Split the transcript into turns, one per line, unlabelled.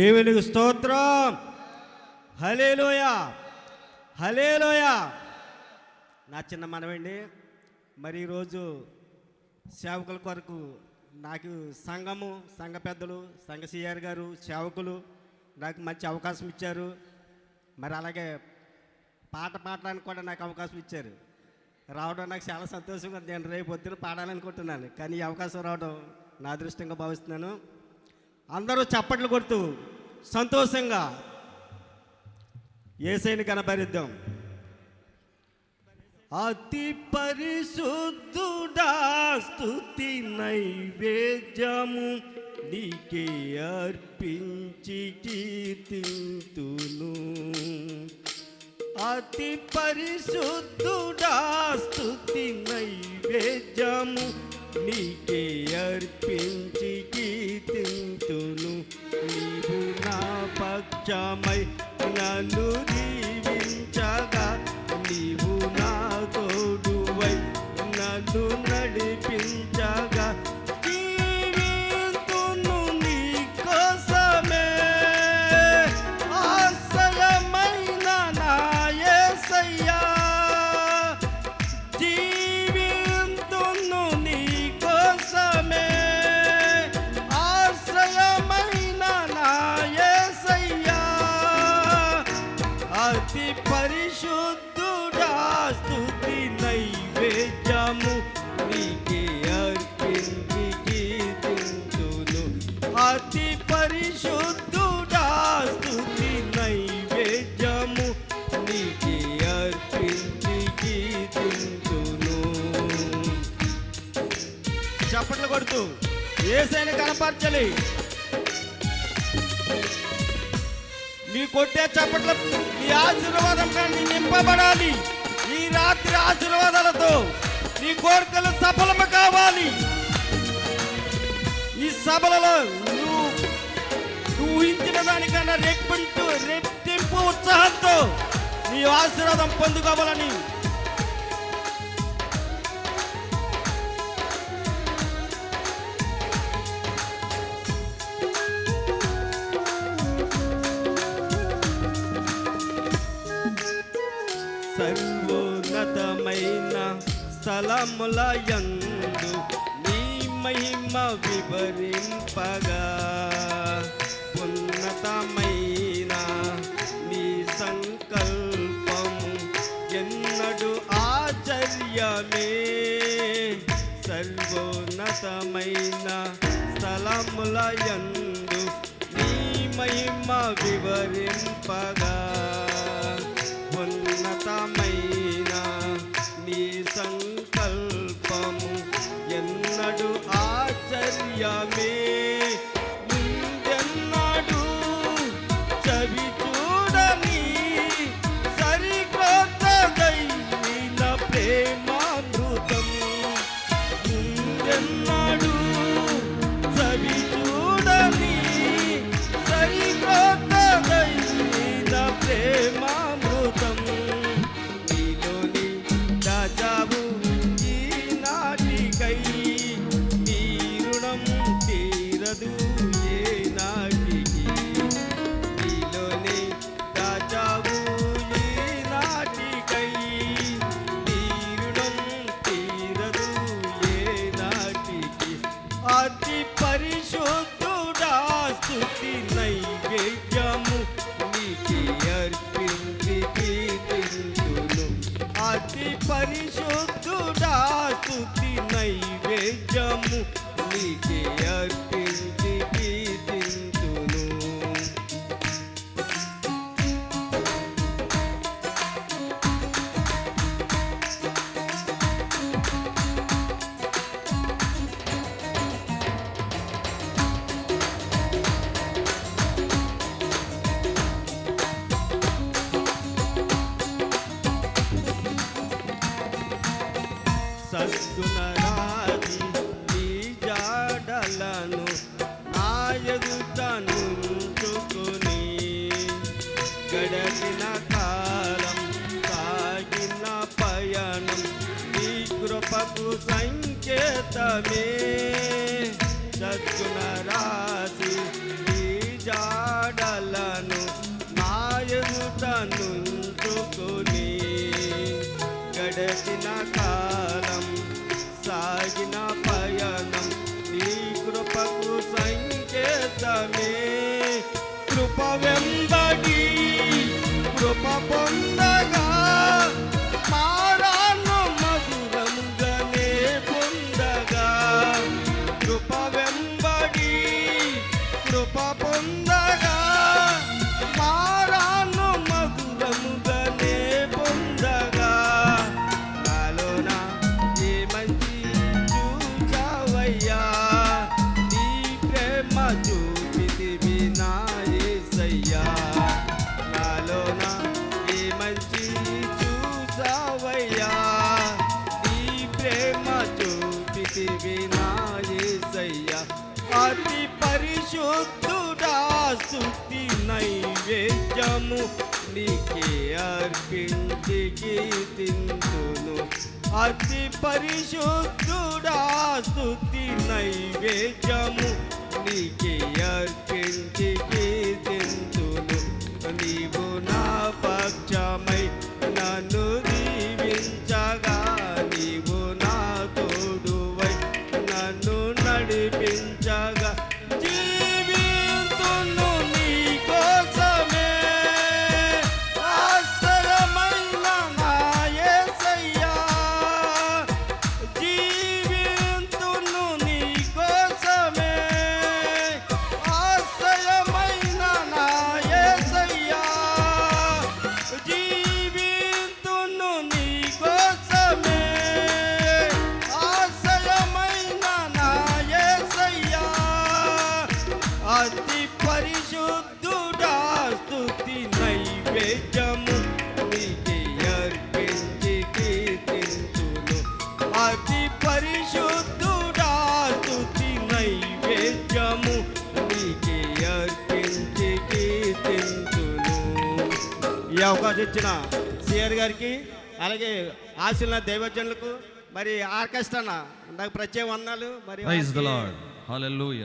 దేవునికి స్తోత్రం. Hallelujah hallelujah నా చిన్న మనవండి మరి ఈరోజు సేవకుల కొరకు నాకు సంఘము సంఘ పెద్దలు సంఘ సిఆర్ గారు సేవకులు నాకు మంచి అవకాశం ఇచ్చారు. మరి అలాగే పాట పాడడానికి కూడా నాకు అవకాశం ఇచ్చారు. రావడం నాకు చాలా సంతోషంగా ఉంది. నేను రేపు పొద్దున పాడాలనుకుంటున్నాను. కానీ ఈ అవకాశం రావడం నా అదృష్టంగా భావిస్తున్నాను. అందరూ చప్పట్లు కొడుతూ సంతోషంగా ఏసైని కనపరిద్దాం. అతి పరిశుద్ధుడా స్తుతి నైవేద్యము నీకే అర్పించి కీర్తింతును. అతి పరిశుద్ధ Holy అతి పరిశుద్ధుడా స్థుతి నైవేద్యము నీకే అర్పించి కీర్తింతును అతి పరిశుద్ధుడా స్థుతి నైవేద్యము నీకే అర్పించి కీర్తింతును చప్పట్లు కొడుతూ ఏసైన కనపరచాలి నీ కొట్టే చప్పట్ల నీ ఆశీర్వాదం కానీ నింపబడాలి. ఈ రాత్రి ఆశీర్వాదాలతో నీ కోరికలు సఫలము కావాలి. ఈ సభలలో నువ్వు నువ్వు ఊహించిన దానికన్నా రెప్పింటు రెట్టింపు ఉత్సాహంతో నీ ఆశీర్వాదం పొందుకోవాలని ఉన్నతమైన స్థలముల యందు నీ మహిమ వివరింపగా. ఉన్నతమైన నీ సంకల్పము ఎన్నడు ఆచర్యమే. సర్వోన్నతమైన స్థలముల యందు నీ మహిమ వివరింపగా. Hare తీరదు ఏ నాటికి? నీలోని దాచావు ఈనాటికై నీ రుణం తీరదు ఏ నాటికి? అతి పరిశుద్ధుడా స్థుతి నైవేద్యము నీకే అర్పించి కీర్తింతును అతి పరిశుద్ధుడా స్తుతి నైవేద్యము నీకే సత్తునరాజి నీ జాడలను ఆయగుతనుంచుకుని గడచిన కాలం సాగిన పయనం నీ కృపకు సంకేతమే. సత్తునరాజి నీ జాడలను ఆయగుతనుంచుకుని గడచిన కాలం స్తుతి నైవేద్యము. నీకే అర్పించి కీర్తింతును. అతి పరిశుద్ధుడా స్తుతి నైవేద్యము. నీకే అర్పించి కీర్తింతును. అతి పరిశుద్ధుడా స్తుతి నైవేద్యము నీకే అర్పించి కీర్తించును. అతి పరిశుద్ధుడా స్తుతి నైవేద్యము నీకే అర్పించి కీర్తించును. ఈ అవకాశం ఇచ్చిన సిఆర్ గారికి అలాగే ఆశల దైవజనులకు మరి ఆర్కెస్ట్రా నాకు ప్రత్యేక వందనాలు. మరి